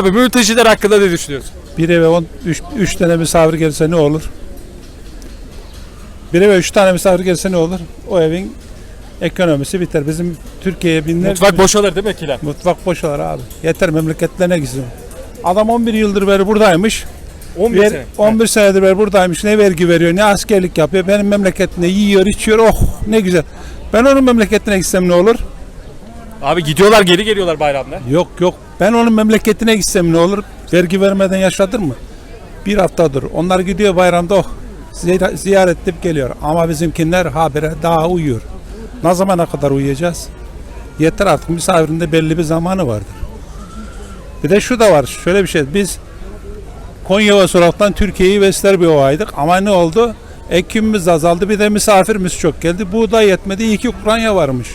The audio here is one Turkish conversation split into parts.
abi mülteciler hakkında ne düşünüyorsun? Bir eve 10, 3 tane misafir gelse ne olur? Bir eve 3 tane misafir gelse ne olur? O evin ekonomisi biter. Bizim Türkiye'ye binler Mutfak boşalır değil mi Kiler? mutfak boşalar abi. Yeter memleketlerine gitsin. Adam 11 yıldır beri buradaymış. 11 Ver, sene. 11 senedir beri buradaymış. Ne vergi veriyor, ne askerlik yapıyor. Benim memleketine yiyor, içiyor. Oh ne güzel. Ben onun memleketine gitsem ne olur? Abi gidiyorlar geri geliyorlar bayramda. Yok yok. Ben onun memleketine gitsem ne olur? Vergi vermeden yaşatır mı? Bir haftadır. Onlar gidiyor bayramda oh ziy- ziyaret edip geliyor. Ama bizimkiler habire daha uyuyor. Ne zamana kadar uyuyacağız? Yeter artık misafirin de belli bir zamanı vardır. Bir de şu da var. Şöyle bir şey. Biz Konya ve Surat'tan Türkiye'yi besler bir ovaydık. Ama ne oldu? Ekimimiz azaldı. Bir de misafirimiz çok geldi. Buğday yetmedi. İyi ki Ukrayna varmış.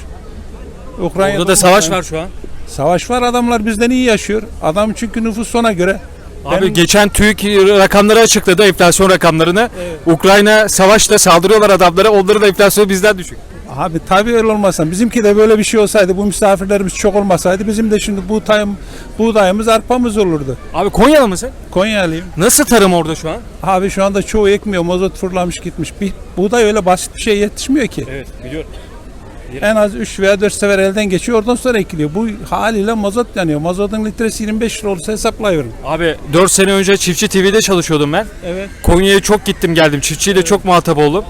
Ukrayna'da Orada da savaş var şu an. Savaş var adamlar bizden iyi yaşıyor. Adam çünkü nüfus sona göre. Abi Benim- geçen TÜİK rakamları açıkladı enflasyon rakamlarını. Ukrayna savaşta saldırıyorlar adamlara. Onların da enflasyonu bizden düşük. Abi tabii öyle olmasa bizimki de böyle bir şey olsaydı bu misafirlerimiz çok olmasaydı bizim de şimdi buğdayım, buğdayımız arpamız olurdu. Abi Konyalı mısın? Konyalıyım. Nasıl tarım orada şu an? Abi şu anda çoğu ekmiyor. Mazot fırlamış gitmiş. Bir, buğday öyle basit bir şey yetişmiyor ki. Evet biliyorum. En az 3 veya 4 sefer elden geçiyor oradan sonra ekiliyor. Bu haliyle mazot yanıyor. Mazotun litresi 25 lira olursa hesaplayıyorum. Abi 4 sene önce Çiftçi TV'de çalışıyordum ben. Evet. Konya'ya çok gittim geldim. Çiftçiyle çok muhatap oldum.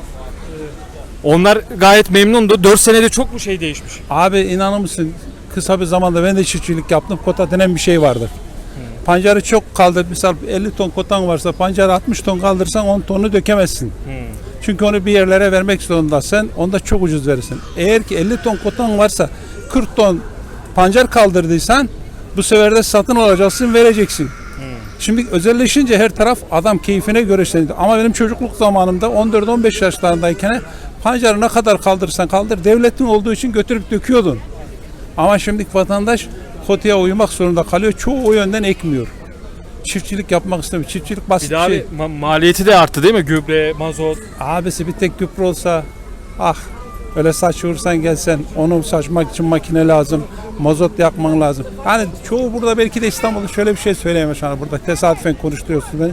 Onlar gayet memnundu. 4 senede çok mu şey değişmiş? Abi inanır mısın kısa bir zamanda ben de çiftçilik yaptım. Kota denen bir şey vardır. Pancarı çok kaldır. Misal 50 ton kotan varsa pancarı 60 ton kaldırsan 10 tonu dökemezsin. Çünkü onu bir yerlere vermek zorundasın. Onda çok ucuz verirsin. Eğer ki 50 ton kotan varsa 40 ton pancar kaldırdıysan bu sefer de satın alacaksın vereceksin. Şimdi özelleşince her taraf adam keyfine göre şey. Ama benim çocukluk zamanımda 14-15 yaşlarındayken pancarı ne kadar kaldırırsan kaldır devletin olduğu için götürüp döküyordun. Ama şimdi vatandaş kotaya uymak zorunda kalıyor. Çoğu o yönden ekmiyor. Çiftçilik yapmak istemiyor. Çiftçilik basit Bir bir şey. abi ma- maliyeti de arttı değil mi? Gübre, mazot. Abisi bir tek gübre olsa ah öyle saç vursan gelsen onu saçmak için makine lazım. Mazot yakman lazım. Yani çoğu burada belki de İstanbul'da şöyle bir şey söyleyeyim şu an burada tesadüfen konuşturuyorsun beni.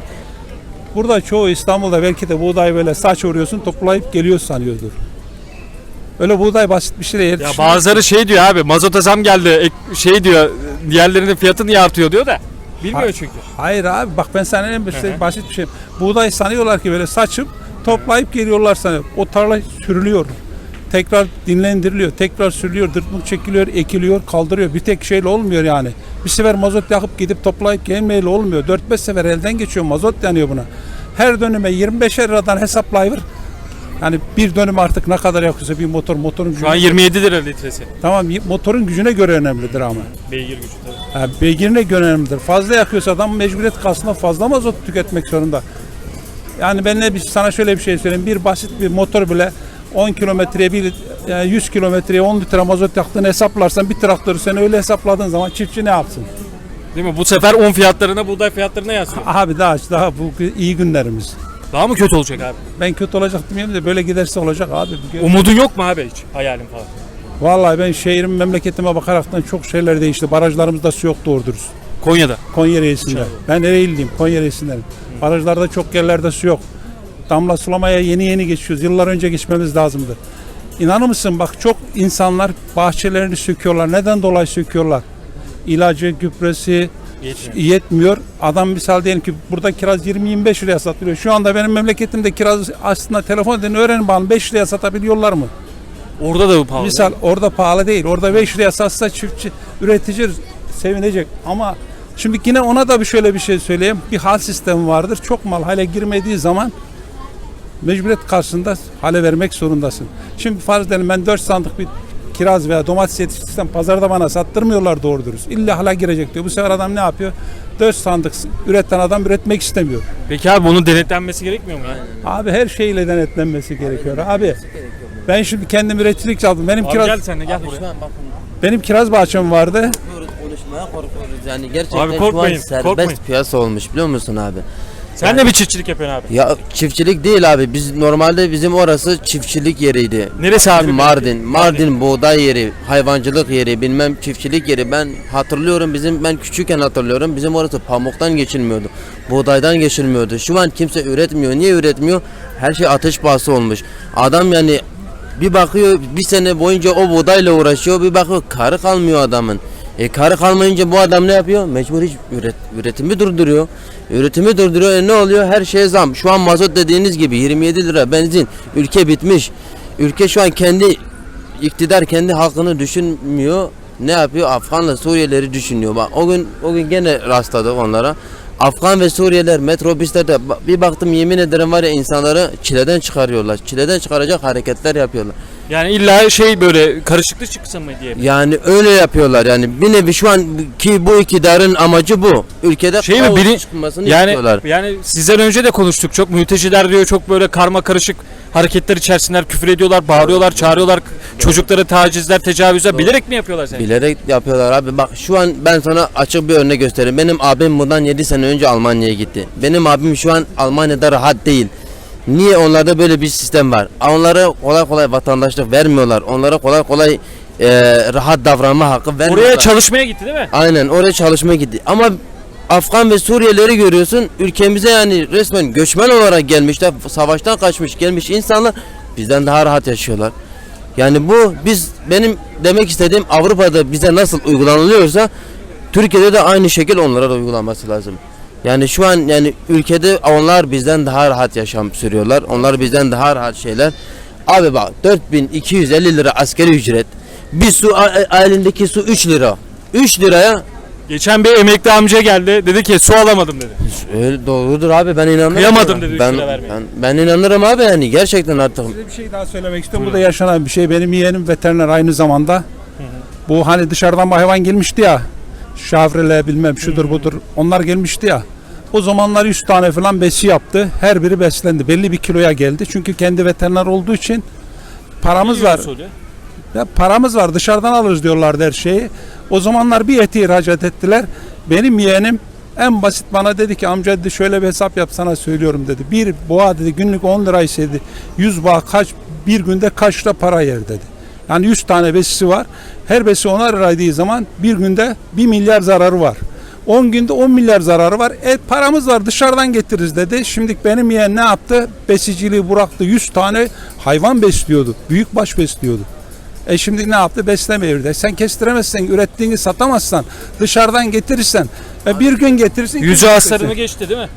Burada çoğu İstanbul'da belki de buğday böyle saç vuruyorsun toplayıp geliyor sanıyordur. Öyle buğday basit bir şey değil. Ya bazıları şey diyor abi mazota zam geldi. Şey diyor diğerlerinin fiyatı niye artıyor diyor da. Bilmiyor Ha- çünkü. Hayır abi bak ben sana en basit, hı. basit bir şey. Buğday sanıyorlar ki böyle saçıp toplayıp geliyorlar sanıyor. O tarla sürülüyor. Tekrar dinlendiriliyor. Tekrar sürülüyor. Dırtmık çekiliyor, ekiliyor, kaldırıyor. Bir tek şeyle olmuyor yani. Bir sefer mazot yakıp gidip toplayıp gelmeyle olmuyor. 4-5 sefer elden geçiyor. Mazot yanıyor buna. Her dönüme 25'er liradan hesaplayıver. Yani bir dönüm artık ne kadar yakıyorsa bir motor motorun Şu an gücüne, 27 lira litresi. tamam motorun gücüne göre önemlidir ama. Beygir gücü tabii. Ha, beygirine göre önemlidir. Fazla yakıyorsa adam mecburiyet kalsına fazla mazot tüketmek zorunda. Yani ben ne sana şöyle bir şey söyleyeyim. Bir basit bir motor bile 10 kilometreye bir yani 100 kilometreye 10 litre mazot yaktığını hesaplarsan bir traktörü sen öyle hesapladığın zaman çiftçi ne yapsın? Değil mi? Bu sefer un fiyatlarına, buğday fiyatlarına yansıyor. Abi daha daha bu iyi günlerimiz. Daha mı kötü olacak abi? Ben kötü olacak demiyorum de böyle giderse olacak abi. Umudun yok mu abi hiç? Hayalin falan. Vallahi ben şehrim memleketime bakaraktan çok şeyler değişti. Barajlarımızda su yok doğru dürüst. Konya'da. Konya reisinde. Ben Ereğli'liyim. Konya reisindenim. Barajlarda çok yerlerde su yok. Damla sulamaya yeni yeni geçiyoruz. Yıllar önce geçmemiz lazımdı. İnanır mısın bak çok insanlar bahçelerini söküyorlar. Neden dolayı söküyorlar? İlacı, gübresi Yetmiyor. yetmiyor. Adam misal diyelim ki burada kiraz 20-25 liraya satılıyor. Şu anda benim memleketimde kiraz aslında telefon edin öğrenin bana 5 liraya satabiliyorlar mı? Orada da bu pahalı. Misal orada pahalı değil. Orada 5 liraya satsa çiftçi, üretici sevinecek. Ama şimdi yine ona da bir şöyle bir şey söyleyeyim. Bir hal sistemi vardır. Çok mal hale girmediği zaman mecburiyet karşısında hale vermek zorundasın. Şimdi farz edelim ben 4 sandık bir kiraz veya domates yetiştirsem pazarda bana sattırmıyorlar doğru dürüst. İlla hala girecek diyor. Bu sefer adam ne yapıyor? 4 sandık üreten adam üretmek istemiyor. Peki abi bunun denetlenmesi gerekmiyor mu ya? Abi her şeyle denetlenmesi gerekiyor. Abi ben şimdi kendim üreticilik yaptım. Benim Abi kiraz gel sen de gel Abi buraya. şu an bakın benim kiraz bahçem vardı. korkuyoruz, konuşmaya korkuyoruz. Yani gerçekten Abi şu korkmayın, an serbest korkmayın. piyasa olmuş biliyor musun abi? Sen de bir çiftçilik yapıyorsun abi. Ya çiftçilik değil abi. Biz normalde bizim orası çiftçilik yeriydi. Neresi abi? Bizim Mardin, Mardin buğday yeri, hayvancılık yeri, bilmem çiftçilik yeri. Ben hatırlıyorum bizim ben küçükken hatırlıyorum. Bizim orası pamuktan geçilmiyordu. Buğdaydan geçilmiyordu. Şu an kimse üretmiyor. Niye üretmiyor? Her şey ateş pahası olmuş. Adam yani bir bakıyor bir sene boyunca o buğdayla uğraşıyor. Bir bakıyor karı kalmıyor adamın. E karı kalmayınca bu adam ne yapıyor? Mecbur hiç üret, üretimi durduruyor. Üretimi durduruyor. E ne oluyor? Her şeye zam. Şu an mazot dediğiniz gibi 27 lira benzin. Ülke bitmiş. Ülke şu an kendi iktidar kendi halkını düşünmüyor. Ne yapıyor? Afganla Suriyelileri düşünüyor. Bak o gün o gün gene rastladık onlara. Afgan ve Suriyeliler metrobüslerde bir baktım yemin ederim var ya insanları çileden çıkarıyorlar. Çileden çıkaracak hareketler yapıyorlar. Yani illa şey böyle karışıklık çıksın mı diye. Yani öyle yapıyorlar yani bir nevi şu an ki bu iktidarın amacı bu. Ülkede Şey mi, kaos biri- çıkmasını Yani istiyorlar. yani sizden önce de konuştuk çok mülteciler diyor çok böyle karma karışık hareketler içerisindeler küfür ediyorlar, bağırıyorlar, çağırıyorlar. Çocukları tacizler, tecavüzler bilerek mi yapıyorlar sence? Bilerek yapıyorlar abi. Bak şu an ben sana açık bir örnek göstereyim. Benim abim bundan 7 sene önce Almanya'ya gitti. Benim abim şu an Almanya'da rahat değil. Niye onlarda böyle bir sistem var? Onlara kolay kolay vatandaşlık vermiyorlar. Onlara kolay kolay e, rahat davranma hakkı vermiyorlar. Oraya çalışmaya gitti değil mi? Aynen oraya çalışmaya gitti. Ama Afgan ve Suriyelileri görüyorsun. Ülkemize yani resmen göçmen olarak gelmişler. Savaştan kaçmış gelmiş insanlar bizden daha rahat yaşıyorlar. Yani bu biz benim demek istediğim Avrupa'da bize nasıl uygulanılıyorsa Türkiye'de de aynı şekil onlara da uygulanması lazım. Yani şu an yani ülkede onlar bizden daha rahat yaşam sürüyorlar. Onlar bizden daha rahat şeyler. Abi bak 4250 lira askeri ücret. Bir su a- elindeki su 3 lira. 3 liraya Geçen bir emekli amca geldi dedi ki su alamadım dedi. öyle doğrudur abi ben inanırım. Kıyamadım dedi ben, ben, ben inanırım abi yani gerçekten artık. Size bir şey daha söylemek istiyorum. Bu da yaşanan bir şey. Benim yeğenim veteriner aynı zamanda. Bu hani dışarıdan bir hayvan gelmişti ya. Şavrele bilmem şudur budur. Onlar gelmişti ya. O zamanlar 100 tane falan besi yaptı. Her biri beslendi. Belli bir kiloya geldi. Çünkü kendi veteriner olduğu için paramız var. Usulü. Ya paramız var dışarıdan alırız diyorlardı her şeyi. O zamanlar bir eti ihracat ettiler. Benim yeğenim en basit bana dedi ki amca dedi şöyle bir hesap yap sana söylüyorum dedi. Bir boğa dedi günlük 10 liraysa dedi 100 boğa kaç bir günde kaç lira para yer dedi. Yani 100 tane besisi var. Her besi 10 liraydığı zaman bir günde 1 milyar zararı var. 10 günde 10 milyar zararı var. E paramız var dışarıdan getiririz dedi. Şimdi benim yeğen ne yaptı? Besiciliği bıraktı. 100 tane hayvan besliyordu. Büyükbaş besliyordu. E şimdi ne yaptı? Besleme evde. Sen kestiremezsen, ürettiğini satamazsan, dışarıdan getirirsen, e bir gün getirirsin. Yüzü hasarını geçti değil mi?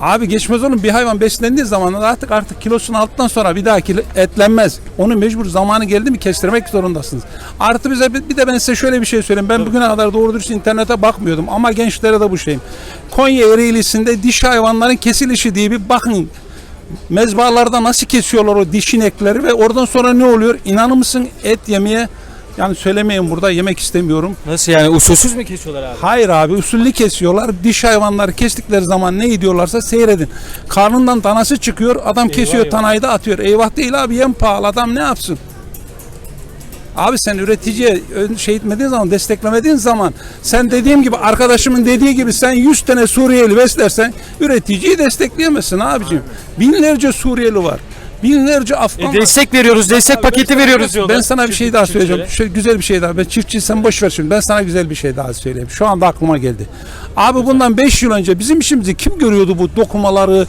Abi geçmez oğlum. Bir hayvan beslendiği zaman artık artık kilosunu aldıktan sonra bir daha etlenmez. Onu mecbur zamanı geldi mi kestirmek zorundasınız. Artı bize bir de ben size şöyle bir şey söyleyeyim. Ben bugüne kadar doğru dürüst internete bakmıyordum ama gençlere de bu şeyim. Konya Ereğlisi'nde diş hayvanların kesilişi diye bir bakın mezbalarda nasıl kesiyorlar o diş inekleri ve oradan sonra ne oluyor? İnanır mısın et yemeye yani söylemeyin burada yemek istemiyorum. Nasıl yani usulsüz mü kesiyorlar abi? Hayır abi usullü kesiyorlar. Diş hayvanları kestikleri zaman ne ediyorlarsa seyredin. Karnından tanası çıkıyor. Adam kesiyor eyvah. tanayı da atıyor. Eyvah değil abi yem pahalı adam ne yapsın? Abi sen üreticiye ön- şey etmediğin zaman, desteklemediğin zaman sen dediğim gibi arkadaşımın dediği gibi sen 100 tane Suriyeli beslersen üreticiyi destekleyemezsin abicim. Binlerce Suriyeli var. Binlerce Afgan E, var. destek veriyoruz, destek paketi veriyoruz diyorlar. Ben sana bir şey daha Çiftçilere. söyleyeceğim. Şöyle güzel bir şey daha. Ben çiftçi sen boş ver şimdi. Ben sana güzel bir şey daha söyleyeyim. Şu anda aklıma geldi. Abi bundan 5 yıl önce bizim işimizi kim görüyordu bu dokumaları,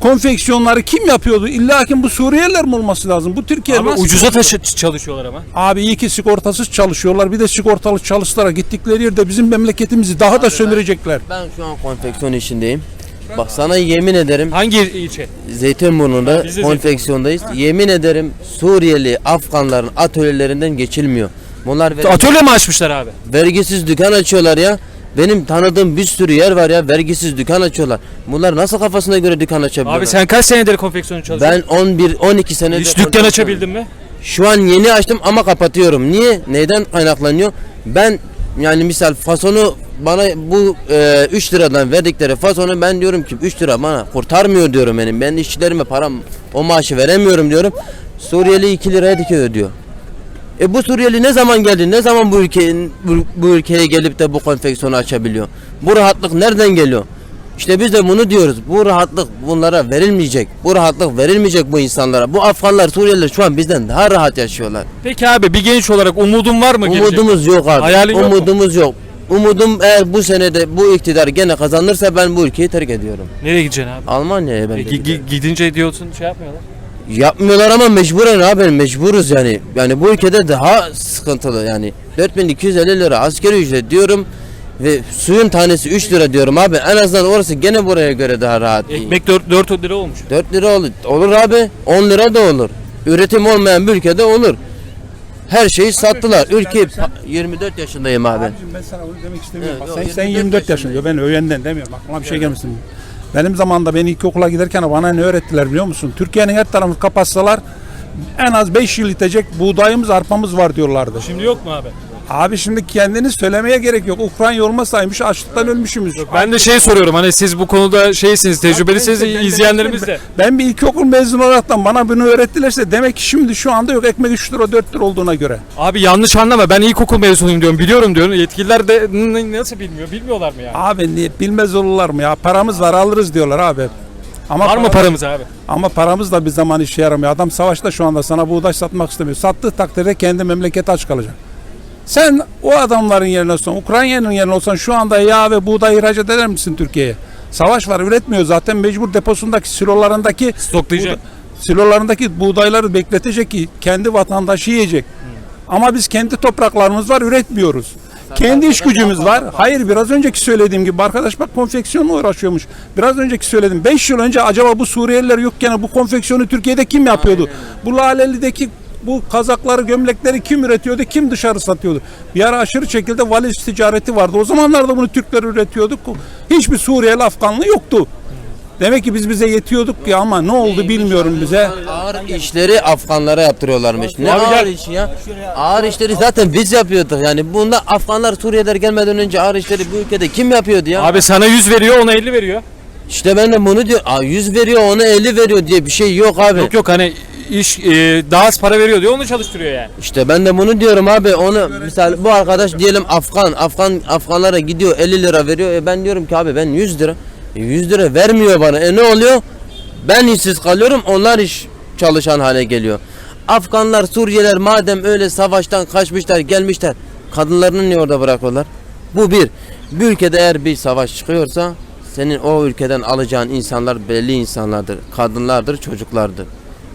konfeksiyonları kim yapıyordu? İlla ki bu Suriyeliler mi olması lazım? Bu Türkiye Abi nasıl ucuza çalışıyor? taşı çalışıyorlar ama. Abi iyi ki sigortasız çalışıyorlar. Bir de sigortalı çalıştılar. Gittikleri yerde bizim memleketimizi daha da sömürecekler. Ben şu an konfeksiyon işindeyim. Bak sana yemin ederim Hangi ilçe? Zeytinburnu'nda Biz de konfeksiyondayız. Yemin ederim Suriyeli Afganların atölyelerinden geçilmiyor. Bunlar ver- Atölye mi açmışlar abi? vergisiz dükkan açıyorlar ya. Benim tanıdığım bir sürü yer var ya vergisiz dükkan açıyorlar. Bunlar nasıl kafasına göre dükkan açabiliyorlar? Abi sen kaç senedir konfeksiyonu çalışıyorsun? ben 11 12 senedir Hiç dükkan konfeksiyon- açabildin mi? Şu an yeni açtım ama kapatıyorum. Niye? Neyden kaynaklanıyor? Ben yani misal fasonu bana bu 3 liradan verdikleri fasonu ben diyorum ki 3 lira bana kurtarmıyor diyorum benim. Ben işçilerime param o maaşı veremiyorum diyorum. Suriyeli 2 liraya dikiyor ödüyor. E bu Suriyeli ne zaman geldi? Ne zaman bu ülkenin bu, bu ülkeye gelip de bu konfeksiyonu açabiliyor? Bu rahatlık nereden geliyor? İşte biz de bunu diyoruz. Bu rahatlık bunlara verilmeyecek. Bu rahatlık verilmeyecek bu insanlara. Bu Afganlar, Suriyeliler şu an bizden daha rahat yaşıyorlar. Peki abi bir genç olarak umudun var mı gelecek? Umudumuz yok abi. Hayalin yok mu? Umudumuz yok. Umudum eğer bu senede bu iktidar gene kazanırsa ben bu ülkeyi terk ediyorum. Nereye gideceksin abi? Almanya'ya ben E, de gi- giderim. gi- gidince diyorsun şey yapmıyorlar. Yapmıyorlar ama mecburen abi mecburuz yani. Yani bu ülkede daha sıkıntılı yani. 4250 lira asgari ücret diyorum ve suyun tanesi 3 lira diyorum abi. En azından orası gene buraya göre daha rahat. Ekmek 4, 4 lira olmuş. 4 lira olur. Olur abi. 10 lira da olur. Üretim olmayan bir ülkede olur. Her şeyi sattılar. Ülke pa- 24 yaşındayım abi. Abicim ben sana onu demek istemiyorum. Evet, Bak yok, sen, sen 24 24 yaşında. Ben öğrenden demiyorum. Aklıma bir şey gelmesin. Benim zamanımda beni ilkokula giderken bana ne öğrettiler biliyor musun? Türkiye'nin her tarafını kapatsalar en az 5 yıl itecek buğdayımız, arpamız var diyorlardı. Şimdi yok mu abi? Abi şimdi kendini söylemeye gerek yok. Ukrayna olmasaymış açlıktan ölmüşümüz. Ben de şey soruyorum hani siz bu konuda şeysiniz, tecrübelisiniz, Ben- ben- ben- izleyenlerimiz de. Ben bir ilkokul mezunu olaraktan bana bunu öğrettilerse demek ki şimdi şu anda yok ekmek 3 lira 4 lira olduğuna göre. Abi yanlış anlama ben ilkokul mezunuyum diyorum biliyorum diyorum. Yetkililer de n- nasıl bilmiyor bilmiyorlar mı yani? Abi niye bilmez olurlar mı ya? Paramız var alırız diyorlar abi. Ama Var mı para- paramız abi? Ama paramız da bir zaman işe yaramıyor. Adam savaşta şu anda sana buğday satmak istemiyor. Sattığı takdirde kendi memleketi aç kalacak. Sen o adamların yerine olsan, Ukrayna'nın yerine olsan şu anda yağ ve buğday ihraç eder misin Türkiye'ye? Savaş var üretmiyor zaten mecbur deposundaki silolarındaki Stoklayacak. buğda- silolarındaki buğdayları bekletecek ki kendi vatandaşı yiyecek. Ama biz kendi topraklarımız var üretmiyoruz. Kendi iş gücümüz var. Hayır biraz önceki söylediğim gibi arkadaş bak konfeksiyonla uğraşıyormuş. Biraz önceki söyledim. 5 yıl önce acaba bu Suriyeliler yokken bu konfeksiyonu Türkiye'de kim yapıyordu? Bu Laleli'deki bu kazakları, gömlekleri kim üretiyordu, kim dışarı satıyordu? Bir ara aşırı şekilde valiz ticareti vardı. O zamanlarda bunu Türkler üretiyordu. Hiçbir Suriyeli, Afganlı yoktu. Demek ki biz bize yetiyorduk ki ama ne oldu bilmiyorum bize. Ağır işleri Afganlara yaptırıyorlarmış. Ne ağır iş ya? Ağır işleri zaten biz yapıyorduk. Yani bunda Afganlar Suriyeliler gelmeden önce ağır işleri bu ülkede kim yapıyordu ya? Abi sana 100 veriyor ona 50 veriyor. İşte ben de bunu diyor. Aa, 100 veriyor ona 50 veriyor diye bir şey yok abi. Yok yok hani iş e, daha az para veriyor diyor onu çalıştırıyor yani. İşte ben de bunu diyorum abi. Onu misal bu arkadaş diyelim Afgan, Afgan Afganlara gidiyor 50 lira veriyor. E ben diyorum ki abi ben 100 lira. E 100 lira vermiyor bana. E ne oluyor? Ben işsiz kalıyorum. Onlar iş çalışan hale geliyor. Afganlar, Suriyeliler madem öyle savaştan kaçmışlar, gelmişler. Kadınlarını niye orada bırakıyorlar? Bu bir. Bir ülkede eğer bir savaş çıkıyorsa senin o ülkeden alacağın insanlar belli insanlardır. Kadınlardır, çocuklardır.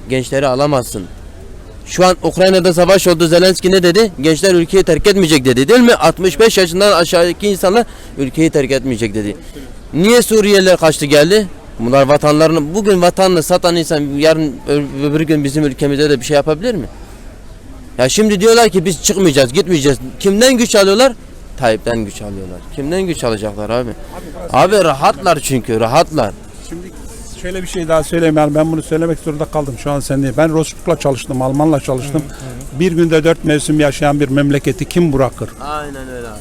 Gençleri alamazsın. Şu an Ukrayna'da savaş oldu. Zelenski ne dedi? Gençler ülkeyi terk etmeyecek dedi değil mi? 65 yaşından aşağıdaki insanlar ülkeyi terk etmeyecek dedi. Niye Suriyeliler kaçtı geldi? Bunlar vatanlarını, bugün vatanını satan insan yarın öbür gün bizim ülkemizde de bir şey yapabilir mi? Ya şimdi diyorlar ki biz çıkmayacağız, gitmeyeceğiz. Kimden güç alıyorlar? Tayyip'ten güç alıyorlar. Kimden güç alacaklar abi? Abi rahatlar çünkü, rahatlar. Şimdi şöyle bir şey daha söyleyeyim yani ben bunu söylemek zorunda kaldım şu an sen. Ben Rosbuk'la çalıştım, Alman'la çalıştım. Bir günde dört mevsim yaşayan bir memleketi kim bırakır? Aynen öyle abi.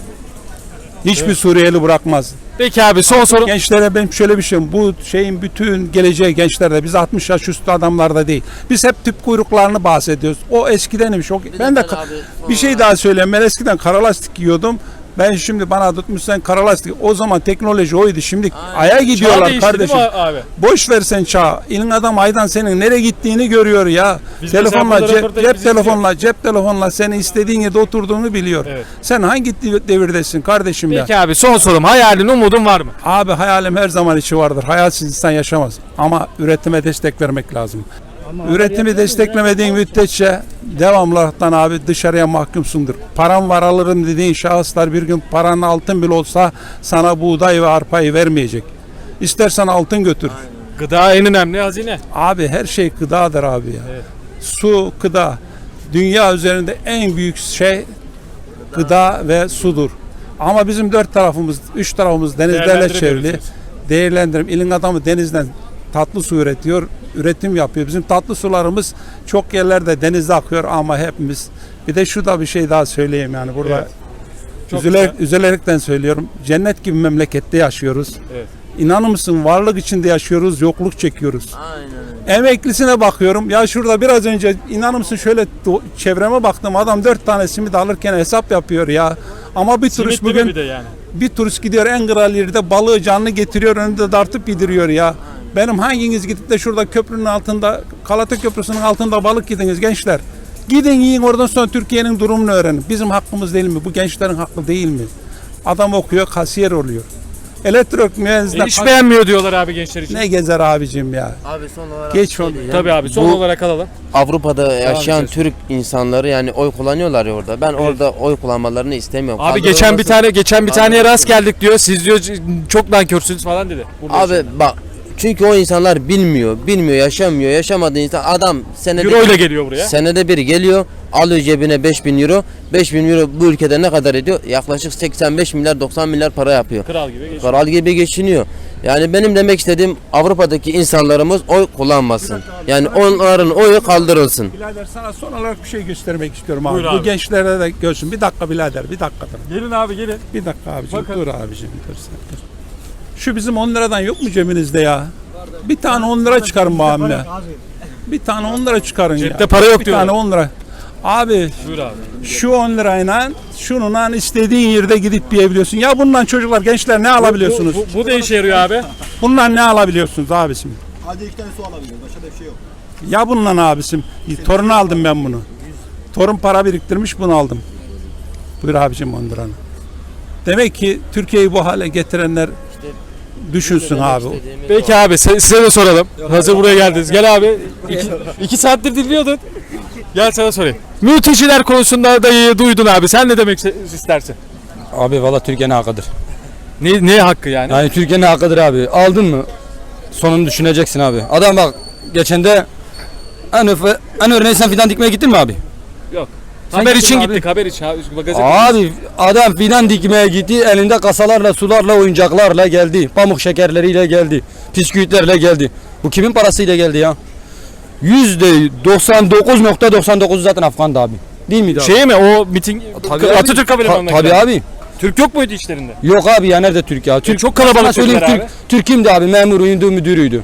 Hiçbir Suriyeli bırakmaz. Peki abi son soru. Gençlere benim şöyle bir şeyim. Bu şeyin bütün geleceği gençlerde. Biz 60 yaş üstü adamlarda değil. Biz hep tüp kuyruklarını bahsediyoruz. O eskidenmiş. O, ben de ben ka- abi, bir şey daha söyleyeyim. Ben eskiden kara lastik giyiyordum. Ben şimdi bana tutmuşsan kara lastik. O zaman teknoloji oydu. Şimdi aya Çağ gidiyorlar değişti kardeşim. abi? Boş versen çağ. İlin adam aydan senin nereye gittiğini görüyor ya. Biz telefonla cep, cep telefonla cep telefonla seni istediğin yerde oturduğunu biliyor. Evet. Sen hangi devirdesin kardeşim ya? Peki abi son sorum hayalin umudun var mı? Abi hayalim her zaman içi vardır. Hayalsiz insan yaşamaz. Ama üretime destek vermek lazım. Üretimi desteklemediğin müddetçe devamlı olaraktan abi dışarıya mahkumsundur. Param var alırım dediğin şahıslar bir gün paranın altın bile olsa sana buğday ve arpayı vermeyecek. İstersen altın götür. Gıda en önemli hazine. Abi her şey gıdadır abi ya. Su, gıda. Dünya üzerinde en büyük şey gıda ve sudur. Ama bizim dört tarafımız, üç tarafımız denizlerle Değerlendiremiyoruz çevrili. Değerlendirim. İlin adamı denizden tatlı su üretiyor, üretim yapıyor. Bizim tatlı sularımız çok yerlerde denizde akıyor ama hepimiz. Bir de şu da bir şey daha söyleyeyim yani burada. Evet. Çok Üzülerek, güzel. üzülerekten söylüyorum. Cennet gibi memlekette yaşıyoruz. Evet. İnanır mısın varlık içinde yaşıyoruz, yokluk çekiyoruz. Aynen öyle. Emeklisine bakıyorum. Ya şurada biraz önce inanır mısın şöyle do- çevreme baktım. Adam dört tane simit alırken hesap yapıyor ya. Ama bir turist bugün bir de yani? Bir turist gidiyor en kral yerde balığı canlı getiriyor önünde dartıp yediriyor ya. Benim hanginiz gidip de şurada köprünün altında Galata Köprüsü'nün altında balık yediniz gençler. Gidin yiyin oradan sonra Türkiye'nin durumunu öğrenin. Bizim hakkımız değil mi? Bu gençlerin hakkı değil mi? Adam okuyor kasiyer oluyor. Elektrik mühendisliğinde E, iş beğenmiyor diyorlar abi gençler için. ne gezer abicim ya. Abi son olarak Geç şey onu. Tabii abi son Bu olarak alalım. Avrupa'da yaşayan. Türk insanları yani oy kullanıyorlar ya orada. Ben orada oy kullanmalarını istemiyorum. Abi geçen bir Kaldırılması- tane geçen bir taneye Kaldırılması- rast geldik diyor. Siz diyor çok nankörsünüz falan dedi. Burada Abi bak çünkü o insanlar bilmiyor, bilmiyor, yaşamıyor. Yaşamadığı insan adam senede Euro ile geliyor buraya. senede bir geliyor, alıyor cebine 5000 euro. 5000 euro bu ülkede ne kadar ediyor? Yaklaşık 85 milyar 90 milyar para yapıyor. Kral gibi geçiyor. Kral gibi geçiniyor. Yani benim demek istediğim Avrupa'daki insanlarımız oy kullanmasın. Yani onların oyu kaldırılsın. Birader sana son olarak bir şey göstermek istiyorum abi. Buyur Bu abi. gençlere de görsün. Bir dakika birader bir dakika. dur. Gelin abi gelin. Bir dakika abicim Bakın. dur abicim dur sen dur. Şu bizim 10 liradan yok mu cebinizde ya? Bir tane 10 lira çıkarın bu hamle. Bir tane 10 lira çıkarın ya. Cepte para yok Bir diyorlar. tane 10 lira. Abi Buyur abi. şu 10 lirayla şununla istediğin yerde gidip yiyebiliyorsun. Ya bundan çocuklar gençler ne alabiliyorsunuz? Bu, bu, bu da işe yarıyor abi. Bundan ne alabiliyorsunuz abisim? Hadi iki tane su alabiliyoruz. Başka da bir şey yok. Ya bununla abisim. Torunu aldım ben bunu. Torun para biriktirmiş bunu aldım. Buyur abicim 10 liranı. Demek ki Türkiye'yi bu hale getirenler düşünsün abi. Peki abi se- size de soralım. Hazır buraya geldiniz. Gel abi. İki, iki saattir dinliyordun. Gel sana sorayım. Mülteciler konusunda dayıyı duydun abi. Sen ne demek iste- istersin? Abi valla Türkiye'nin hakkıdır. Ne, ne hakkı yani? Yani Türkiye'nin hakkıdır abi. Aldın mı sonunu düşüneceksin abi. Adam bak geçen de en, öfe, en örneğin sen fidan dikmeye gittin mi abi? Haber için abi. gittik haber için. Abi, gazete- Abi adam fidan dikmeye gitti elinde kasalarla sularla oyuncaklarla geldi. Pamuk şekerleriyle geldi. Bisküvitlerle geldi. Bu kimin parasıyla geldi ya? %99.99 zaten Afgan'dı abi. Değil miydi abi? Şey mi o miting Tabii abi. Atatürk Ta- Tabii abi. Türk yok muydu içlerinde? Yok abi ya nerede Türk ya? Türk çok kalabalık Sana söyleyeyim dediler Türk, Türk kimdi abi? Memuruydu, müdürüydü.